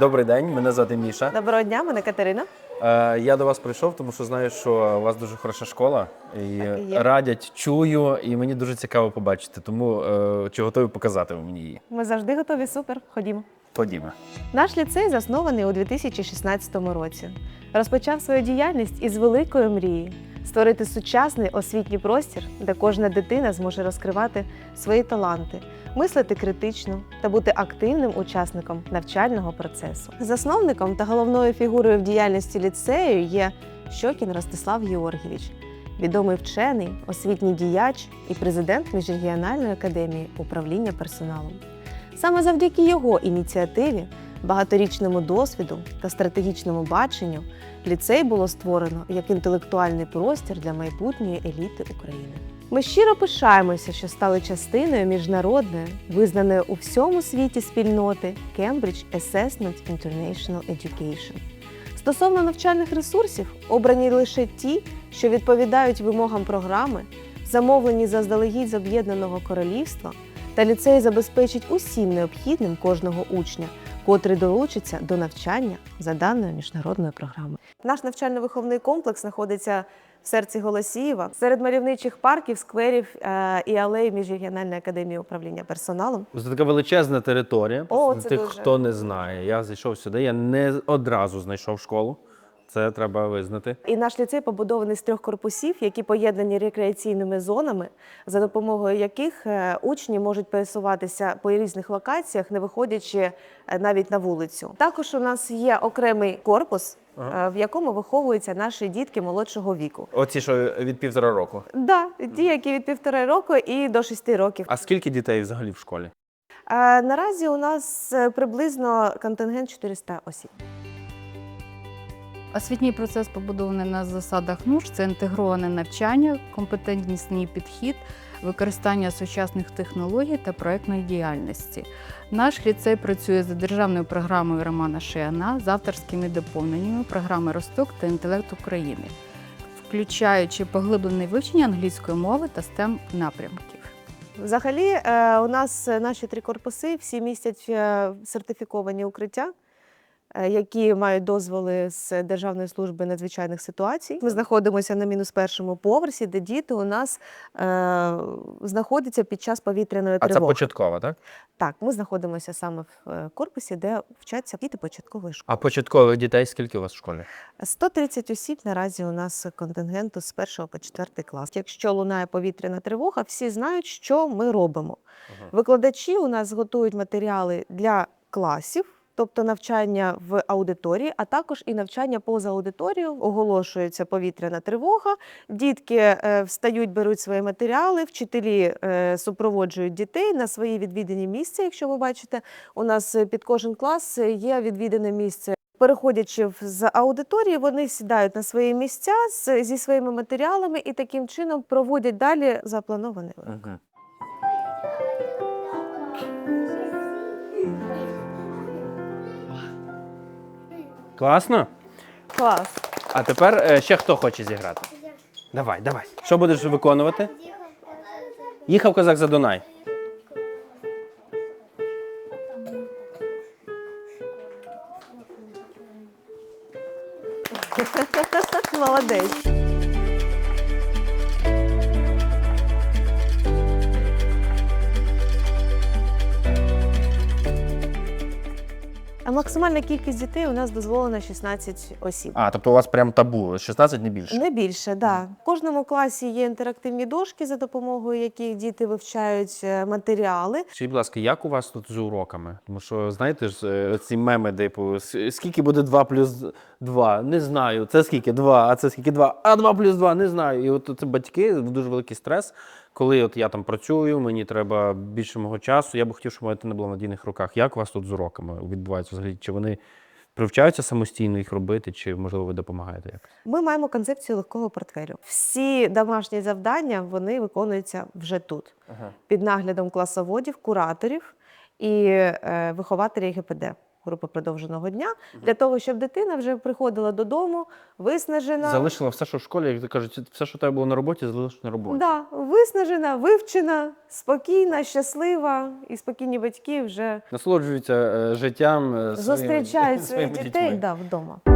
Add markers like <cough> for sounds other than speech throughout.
Добрий день, мене звати Міша. Доброго дня, мене Катерина. Е, я до вас прийшов, тому що знаю, що у вас дуже хороша школа. І є. радять, чую, і мені дуже цікаво побачити. Тому е, чи готові показати ви мені її? Ми завжди готові. Супер. Ходімо. Ходімо. Наш ліцей заснований у 2016 році. Розпочав свою діяльність із великої мрії створити сучасний освітній простір, де кожна дитина зможе розкривати свої таланти, мислити критично та бути активним учасником навчального процесу. Засновником та головною фігурою в діяльності ліцею є Щокін Ростислав Георгійович, відомий вчений, освітній діяч і президент Міжрегіональної академії управління персоналом. Саме завдяки його ініціативі, багаторічному досвіду та стратегічному баченню ліцей було створено як інтелектуальний простір для майбутньої еліти України. Ми щиро пишаємося, що стали частиною міжнародної, визнаної у всьому світі спільноти Cambridge Assessment International Education. Стосовно навчальних ресурсів, обрані лише ті, що відповідають вимогам програми, замовлені заздалегідь з Об'єднаного Королівства, та ліцей забезпечить усім необхідним кожного учня, котрий долучиться до навчання за даною міжнародною програмою. Наш навчально-виховний комплекс знаходиться в серці Голосіїва, серед мальовничих парків, скверів е, і алей Міжрегіональної академії управління персоналом. Це така величезна територія. О, це тих, дуже. хто не знає. Я зайшов сюди. Я не одразу знайшов школу. Це треба визнати. І наш ліцей побудований з трьох корпусів, які поєднані рекреаційними зонами, за допомогою яких е, учні можуть пересуватися по різних локаціях, не виходячи е, навіть на вулицю. Також у нас є окремий корпус, Ага. е, в якому виховуються наші дітки молодшого віку. Оці, що від півтора року. Да, ті, які від півтора року і до шести років. А скільки дітей взагалі в школі? Наразі у нас приблизно контингент 400 осіб. Освітній процес побудований на засадах НУШ. Це інтегроване навчання, компетентнісний підхід, використання сучасних технологій та проектної діяльності. Наш ліцей працює за державною програмою Романа Шиана з авторськими доповненнями програми Росток та інтелект України, включаючи поглиблене вивчення англійської мови та STEM напрямків. Взагалі, е, у нас наші три корпуси всі містять е, сертифіковані укриття, які мають дозволи з Державної служби надзвичайних ситуацій. Ми знаходимося на мінус першому поверсі, де діти у нас е, знаходяться під час повітряної А це початкова, так? Так, ми знаходимося саме в е, корпусі, де вчаться діти початкової школи. А початкових дітей скільки у вас в школі? 130 осіб наразі у нас контингенту з 1 по 4 клас. Якщо лунає повітряна тривога, всі знають, що ми робимо. Ага. Викладачі у нас готують матеріали для класів. Тобто навчання в аудиторії, а також і навчання поза аудиторією. Оголошується повітряна тривога. Дітки е, встають, беруть свої матеріали, вчителі е, супроводжують дітей на свої відвідані місця. Якщо ви бачите, у нас е, під кожен клас є відвідане місце. Переходячи з аудиторії, вони сідають на свої місця з, зі своїми матеріалами і таким чином проводять далі запланований урок. Класно? Клас. А тепер е, ще хто хоче зіграти? Давай, давай. Що будеш виконувати? Їхав козак за Дунай. Максимальна кількість дітей у нас дозволена 16 осіб. А, тобто у вас прям табу, 16 не більше. Не більше, да. В кожному класі є інтерактивні дошки, за допомогою яких діти вивчають е, матеріали. Скажіть, будь ласка, як у вас тут з уроками? Тому що, знаєте ж, е, ці меми, типу, скільки буде 2 плюс 2? Не знаю. Це скільки 2, а це скільки 2, а 2 плюс 2, не знаю. І от це батьки дуже великий стрес. Коли от я там працюю, мені треба більше мого часу. Я би хотів, щоб моя дитина була в надійних руках. Як у вас тут з уроками відбувається взагалі? Чи вони привчаються самостійно їх робити, чи можливо ви допомагаєте якось? Ми маємо концепцію легкого портфелю. Всі домашні завдання вони виконуються вже тут, Ага. під наглядом класоводів, кураторів і е, вихователів ГПД. Групи продовженого дня, для того, щоб дитина вже приходила додому, виснажена. Залишила все, що в школі, як ти кажуть, все, що тебе було на роботі, залишила на роботі. Да, виснажена, вивчена, спокійна, щаслива, і спокійні батьки вже Насолоджуються е, життям. е, своїми- зустрічають <laughs> своїх своїми дітей дітьми. да, вдома.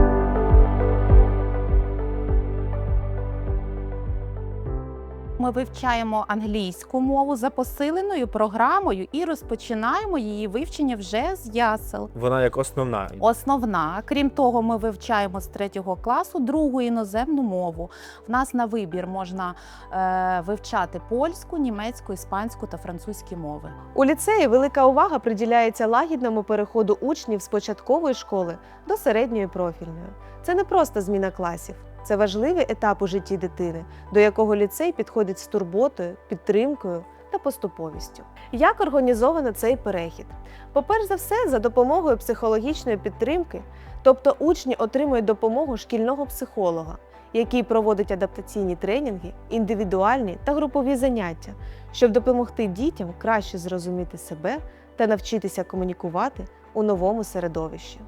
Ми вивчаємо англійську мову за посиленою програмою і розпочинаємо її вивчення вже з ясел. Вона як основна. Основна, крім того, ми вивчаємо з третього класу другу іноземну мову. В нас на вибір можна е, вивчати польську, німецьку, іспанську та французькі мови. У ліцеї велика увага приділяється лагідному переходу учнів з початкової школи до середньої профільної. Це не просто зміна класів, це важливий етап у житті дитини, до якого ліцей підходить з турботою, підтримкою та поступовістю. Як організовано цей перехід? По-перш за все, за допомогою психологічної підтримки, тобто учні отримують допомогу шкільного психолога, який проводить адаптаційні тренінги, індивідуальні та групові заняття, щоб допомогти дітям краще зрозуміти себе та навчитися комунікувати у новому середовищі.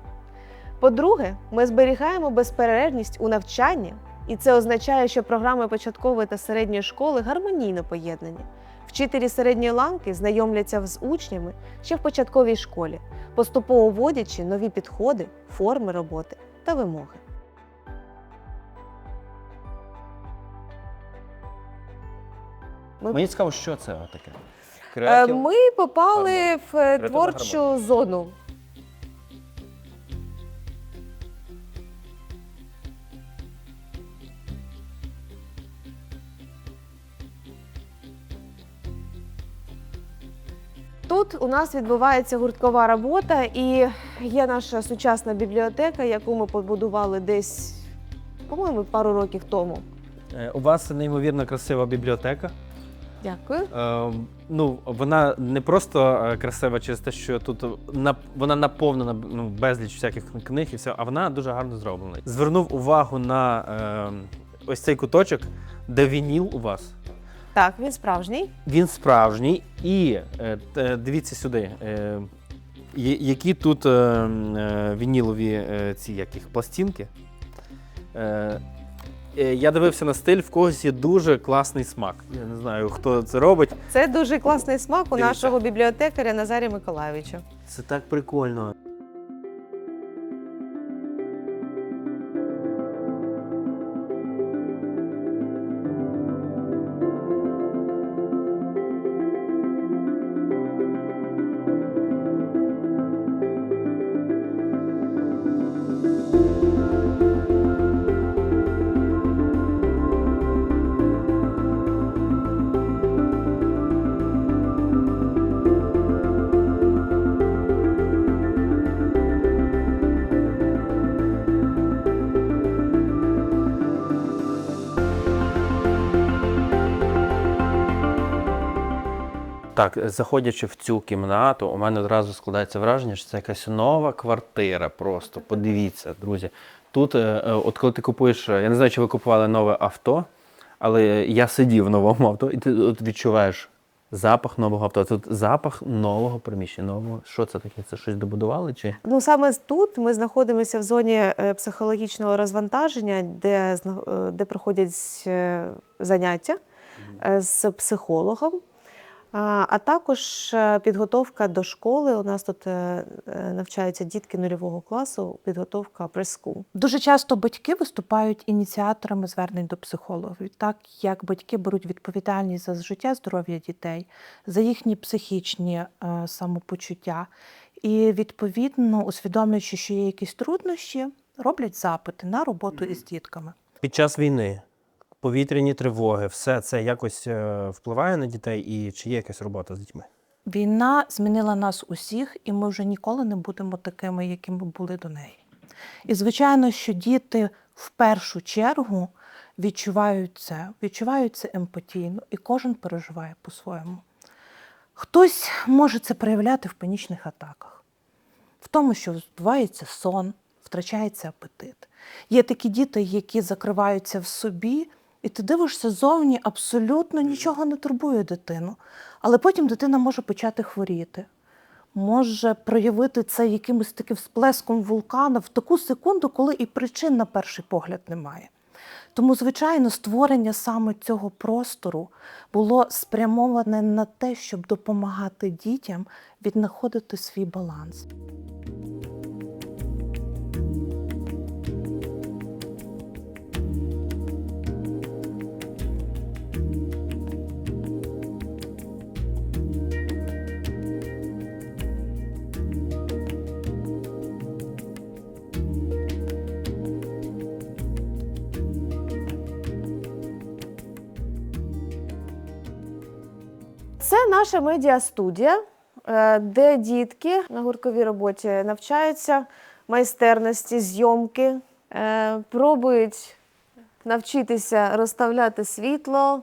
По-друге, ми зберігаємо безперервність у навчанні, і це означає, що програми початкової та середньої школи гармонійно поєднані. Вчителі середньої ланки знайомляться з учнями ще в початковій школі, поступово вводячи нові підходи, форми роботи та вимоги. Мені цікаво, що це таке. Е, Креатив? Ми попали в е, творчу зону. Тут у нас відбувається гурткова робота, і є наша сучасна бібліотека, яку ми побудували десь, по-моєму, пару років тому. Е, У вас неймовірно красива бібліотека. Дякую. Е, ну, вона не просто е, красива через те, що тут на, вона наповнена ну, безліч всяких книг і все, а вона дуже гарно зроблена. Звернув увагу на е, ось цей куточок, де вініл у вас. Так, він справжній. Він справжній, і е, дивіться сюди. Е, які тут е, е, вінілові е, ці яких пластинки. Е, е, я дивився на стиль, в когось є дуже класний смак. Я не знаю, хто це робить. Це дуже класний смак у Дивіться. нашого бібліотекаря Назарія Миколайовича. Це так прикольно. Так, заходячи в цю кімнату, у мене одразу складається враження, що це якась нова квартира. Просто подивіться, друзі. Тут, е, е, от коли ти купуєш, е, я не знаю, чи ви купували нове авто, але я сидів в новому авто, і ти от відчуваєш запах нового авто. Тут запах нового приміщення. Нового. Що це таке? Це щось добудували? Чи Ну саме тут ми знаходимося в зоні психологічного розвантаження, де, де проходять заняття з психологом. А також е, підготовка до школи. У нас тут е, е, навчаються дітки нульового класу, підготовка прес-скул. Дуже часто батьки виступають ініціаторами звернень до психологів, так як батьки беруть відповідальність за життя здоров'я дітей, за їхні психічні самопочуття. І відповідно, усвідомлюючи, що є якісь труднощі, роблять запити на роботу із дітками. під час війни повітряні тривоги, все це якось е, впливає на дітей, і чи є якась робота з дітьми? Війна змінила нас усіх, і ми вже ніколи не будемо такими, якими були до неї. І звичайно, що діти в першу чергу відчувають це, відчувають це емпатійно, і кожен переживає по-своєму. Хтось може це проявляти в панічних атаках, в тому, що збивається сон, втрачається апетит. Є такі діти, які закриваються в собі, і ти дивишся зовні, абсолютно нічого не турбує дитину. Але потім дитина може почати хворіти, може проявити це якимось таким всплеском вулкана в таку секунду, коли і причин на перший погляд немає. Тому, звичайно, створення саме цього простору було спрямоване на те, щоб допомагати дітям віднаходити свій баланс. Наша медіастудія, е, де дітки на гуртковій роботі навчаються майстерності, зйомки, е, пробують навчитися розставляти світло,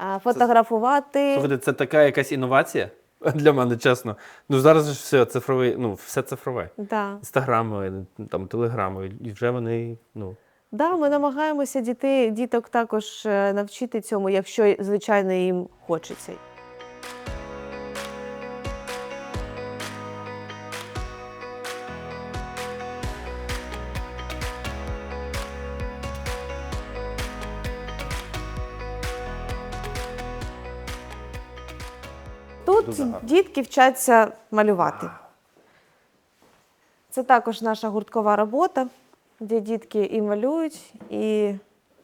е, фотографувати. Слухайте, це така якась інновація <laughs> для мене, чесно. Ну зараз ж все цифрове, ну все цифрове. Да. Інстаграми, там, телеграми, і вже вони, ну. Да, ми намагаємося дітей, діток також навчити цьому, якщо, звичайно, їм хочеться. Тут дітки вчаться малювати. Це також наша гурткова робота, де дітки і малюють, і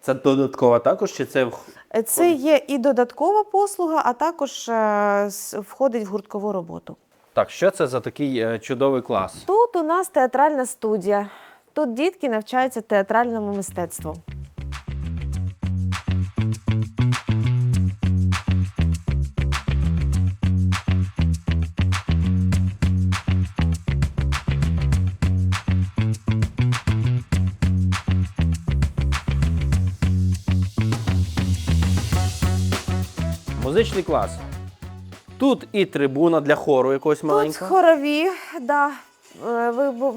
Це додаткова також, чи це в- Е, Це є і додаткова послуга, а також е, входить в гурткову роботу. так? Що це за такий е, чудовий клас? Тут у нас театральна студія. Тут дітки навчаються театральному мистецтву. Музичний клас. Тут і трибуна для хору якогось Тут маленького. хорові, да,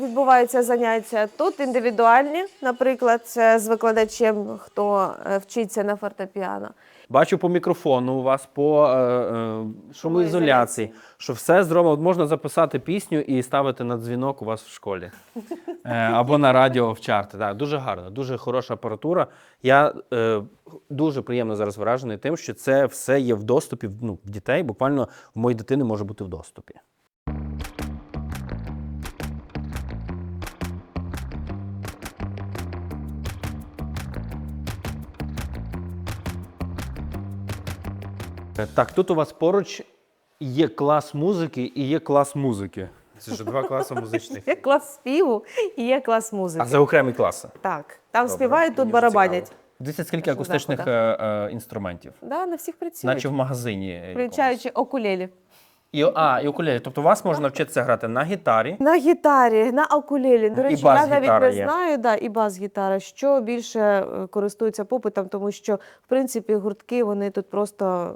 відбуваються заняття. Тут індивідуальні, наприклад, це з викладачем, хто е, вчиться на фортепіано. Бачу по мікрофону у вас, по е, е, шумоізоляції, що все зроблено. Можна записати пісню і ставити на дзвінок у вас в школі. <laughs> Е, або на радіо в чарти. Так, дуже гарно, дуже хороша апаратура. Я е, дуже приємно зараз вражений тим, що це все є в доступі ну, в дітей. Буквально в моїй дитини може бути в доступі. Так, тут у вас поруч є клас музики і є клас музики. Це ж два класи музичних. Є клас співу і є клас музики. А це окремі класи. Так, там Добре, співають, тут мені барабанять. Дивіться, скільки Нашого акустичних заходу. е, е, інструментів. Да, на всіх працюють, Наче в магазині. якомусь. включаючи окулелі. І, а, і укулелі. Тобто вас можна вчитися грати на гітарі. На гітарі, на окулелі. До речі, я навіть не є. знаю, да, і бас-гітара, що більше користуються користується попитом, тому що, в принципі, гуртки вони тут просто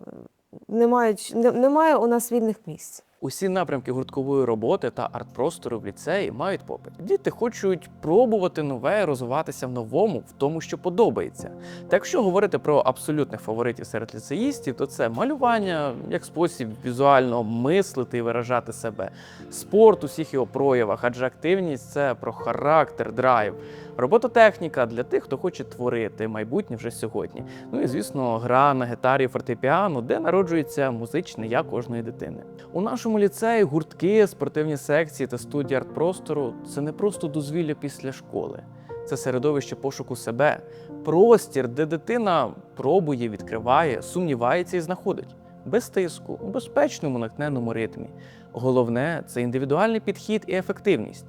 не мають, не, немає у нас вільних місць. Усі напрямки гурткової роботи та арт-простору в ліцеї мають попит. Діти хочуть пробувати нове, розвиватися в новому, в тому, що подобається. Та якщо говорити про абсолютних фаворитів серед ліцеїстів, то це малювання як спосіб візуально мислити і виражати себе, спорт у всіх його проявах, адже активність це про характер, драйв. Робототехніка для тих, хто хоче творити майбутнє вже сьогодні. Ну і звісно, гра на гітарі, фортепіано, де народжується музичне я кожної дитини. У нашому ліцеї гуртки, спортивні секції та студії арт-простору це не просто дозвілля після школи. Це середовище пошуку себе, простір, де дитина пробує, відкриває, сумнівається і знаходить без тиску, у безпечному натхненому ритмі. Головне це індивідуальний підхід і ефективність.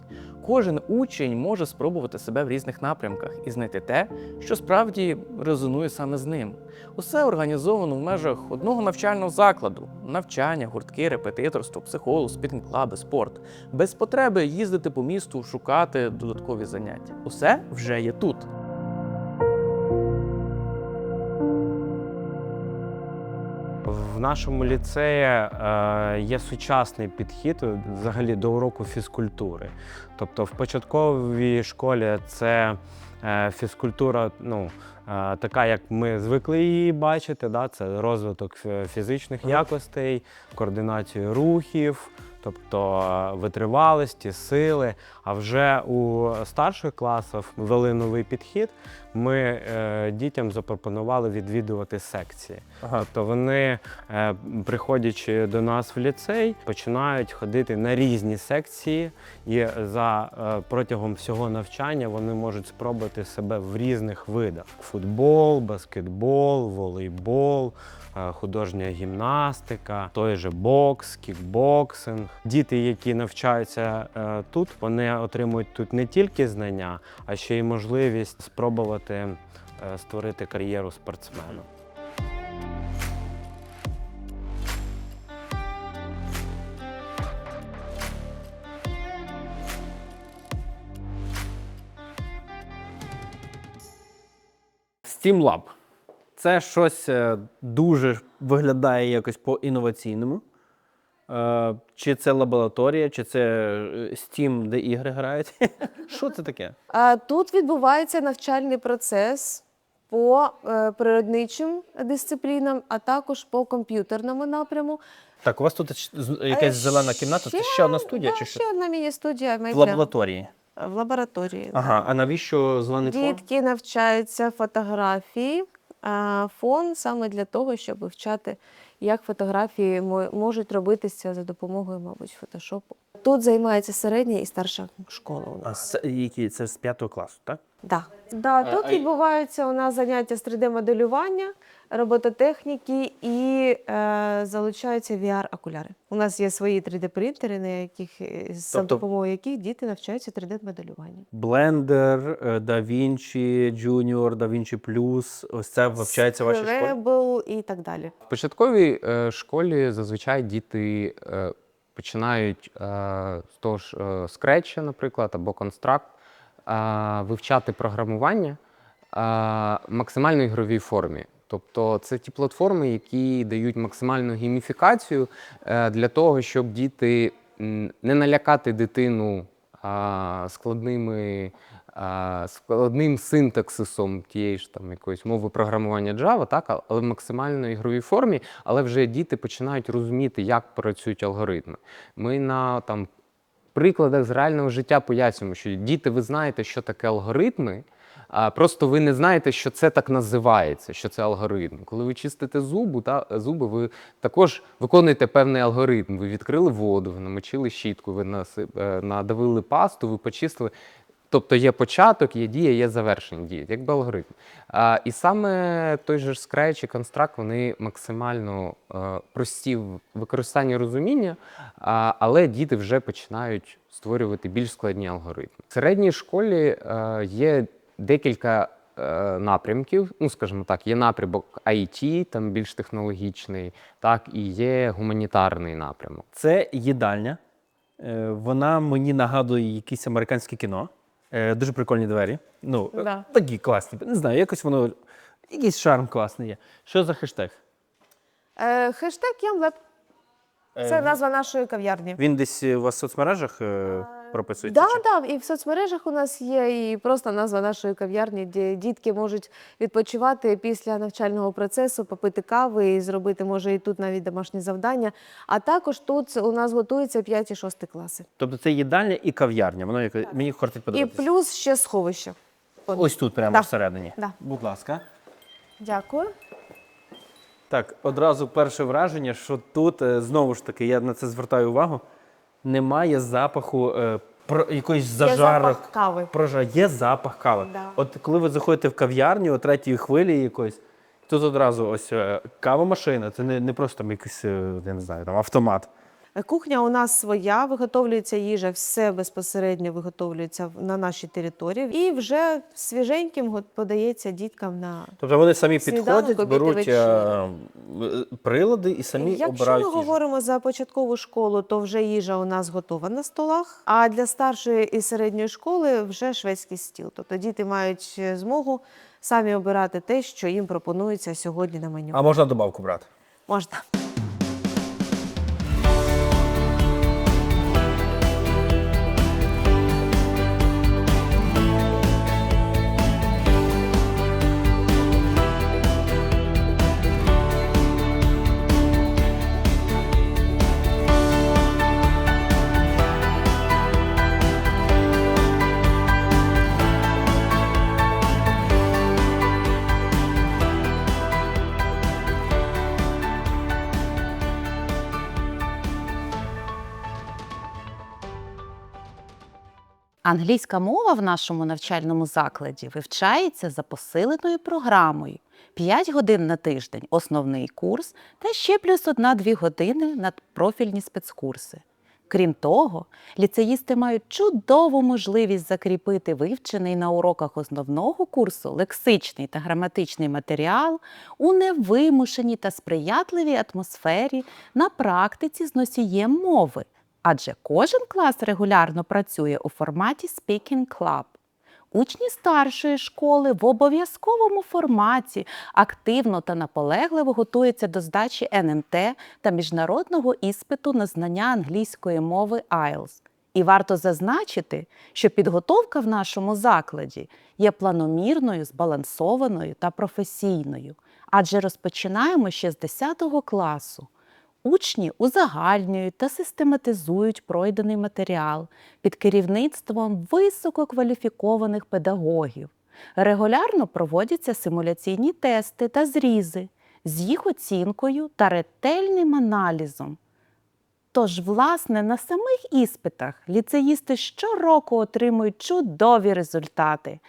Кожен учень може спробувати себе в різних напрямках і знайти те, що справді резонує саме з ним. Усе організовано в межах одного навчального закладу: навчання, гуртки, репетиторство, психолог, спінг-клаби, спорт, без потреби їздити по місту, шукати додаткові заняття. Усе вже є тут. Нашому ліцеї е, є сучасний підхід е, взагалі до уроку фізкультури. Тобто в початковій школі це е, фізкультура, ну, така, як ми звикли її бачити. Да? Це розвиток фізичних якостей, координацію рухів, тобто витривалості, сили. А вже у старших класах ввели новий підхід. Ми е, дітям запропонували відвідувати секції. Ага. Тобто вони, е, приходячи до нас в ліцей, починають ходити на різні секції, і за е, протягом всього навчання вони можуть спробувати себе в різних видах: футбол, баскетбол, волейбол. е, Художня гімнастика, той же бокс, кікбоксинг. Діти, які навчаються е, тут, вони отримують тут не тільки знання, а ще й можливість спробувати е, створити кар'єру спортсмена. Steam Lab. Це щось е, дуже виглядає якось по-інноваційному. Е, Чи це лабораторія, чи це е, Steam, де ігри грають? <laughs> Що це таке? А тут відбувається навчальний процес по е, природничим дисциплінам, а також по комп'ютерному напряму. Так, у вас тут якась Е, зелена кімната, це ще одна студія да, чи ще одна міні-студія В лабораторії. в лабораторії. Ага, а навіщо зелений фон? Дітки навчаються фотографії, а фон саме для того, щоб вивчати, як фотографії мо- можуть робитися за допомогою, мабуть, фотошопу. Тут займається середня і старша школа у нас. А які? це з п'ятого класу, так? Да. Да, тут відбуваються у нас заняття з 3D-моделювання, робототехніки і е, залучаються VR-окуляри. У нас є свої 3D-принтери, на яких е, за Тобто- допомогою яких діти навчаються 3D-моделюванню. Blender, е, DaVinci Junior, DaVinci Plus. Ось це вивчається в вашій школі? Scrabble і так далі. В початковій е, школі зазвичай діти е, починають е, з того ж е, скретча, наприклад, або констракт, вивчати програмування максимально ігровій формі. Тобто це ті платформи, які дають максимальну гейміфікацію е, для того, щоб діти не налякати дитину складними, складним синтаксисом тієї ж там якоїсь мови програмування Java, так, але в максимально ігровій формі, але вже діти починають розуміти, як працюють алгоритми. Ми на там прикладах з реального життя пояснюємо, що діти, ви знаєте, що таке алгоритми. А просто ви не знаєте, що це так називається, що це алгоритм. Коли ви чистите зубу, та зуби, ви також виконуєте певний алгоритм. Ви відкрили воду, ви намочили щітку, ви е, надавили пасту, ви почистили. Тобто є початок, є дія, є завершення дії, якби алгоритм. А, і саме той же ж Scratch і Construct, вони максимально е, прості в використанні розуміння, а, але діти вже починають створювати більш складні алгоритми. В середній школі е, є декілька е, напрямків. Ну, скажімо так, є напрямок IT, там більш технологічний, так, і є гуманітарний напрямок. Це їдальня. Вона мені нагадує якесь американське кіно. Е, Дуже прикольні двері. Ну, е, Да. такі класні. Не знаю, якось воно. Якийсь шарм класний є. Що за хештег? Е, хештег Ямлеп. Це Е, назва нашої кав'ярні. Він десь у вас в соцмережах е, прописується? Да, чи? да, і в соцмережах у нас є і просто назва нашої кав'ярні, де дітки можуть відпочивати після навчального процесу, попити кави і зробити, може, і тут навіть домашні завдання. А також тут у нас готується 5 і 6 класи. Тобто це їдальня і кав'ярня. Воно як... мені хочуть І подивитися. плюс ще сховище. Ось тут, прямо Да. всередині. Да. Будь ласка. Дякую. Так, одразу перше враження, що тут е, знову ж таки, я на це звертаю увагу. Немає запаху е, про якоїсь Є запах кави. Прожа, є запах кави. Да. От коли ви заходите в кав'ярню у третій хвилі якоїсь, тут одразу ось е, кава-машина. Це не, не просто там якийсь, е, я не знаю, там автомат. Кухня у нас своя, виготовлюється їжа, все безпосередньо виготовлюється на нашій території. І вже свіженьким подається діткам на Тобто вони самі Сніданок, підходять, беруть е, е, прилади і самі Якщо обирають ми їжу. говоримо за початкову школу, то вже їжа у нас готова на столах. А для старшої і середньої школи вже шведський стіл. Тобто діти мають е, змогу самі обирати те, що їм пропонується сьогодні на меню. А можна добавку брати? Можна. Англійська мова в нашому навчальному закладі вивчається за посиленою програмою. 5 годин на тиждень основний курс та ще плюс 1-2 години на профільні спецкурси. Крім того, ліцеїсти мають чудову можливість закріпити вивчений на уроках основного курсу лексичний та граматичний матеріал у невимушеній та сприятливій атмосфері на практиці з носієм мови, адже кожен клас регулярно працює у форматі Speaking Club. Учні старшої школи в обов'язковому форматі активно та наполегливо готуються до здачі НМТ та міжнародного іспиту на знання англійської мови IELTS. І варто зазначити, що підготовка в нашому закладі є планомірною, збалансованою та професійною, адже розпочинаємо ще з 10 класу. Учні узагальнюють та систематизують пройдений матеріал під керівництвом висококваліфікованих педагогів. Регулярно проводяться симуляційні тести та зрізи з їх оцінкою та ретельним аналізом. Тож, власне, на самих іспитах ліцеїсти щороку отримують чудові результати,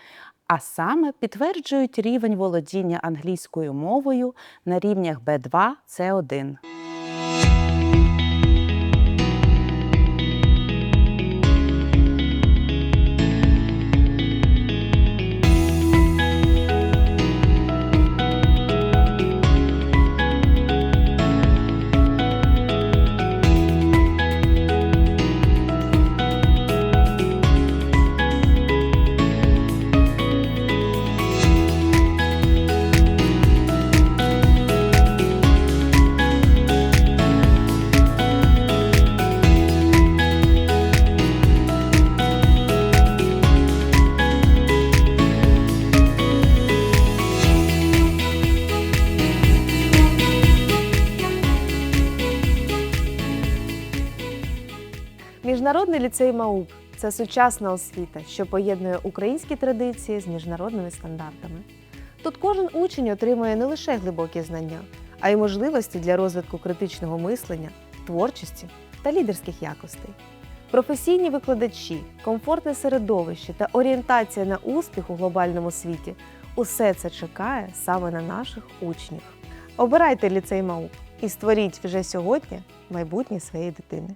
а саме підтверджують рівень володіння англійською мовою на рівнях B2 C1. Міжнародний ліцей МАУП це сучасна освіта, що поєднує українські традиції з міжнародними стандартами. Тут кожен учень отримує не лише глибокі знання, а й можливості для розвитку критичного мислення, творчості та лідерських якостей. Професійні викладачі, комфортне середовище та орієнтація на успіх у глобальному світі усе це чекає саме на наших учнів. Обирайте ліцей МАУП і створіть вже сьогодні майбутнє своєї дитини.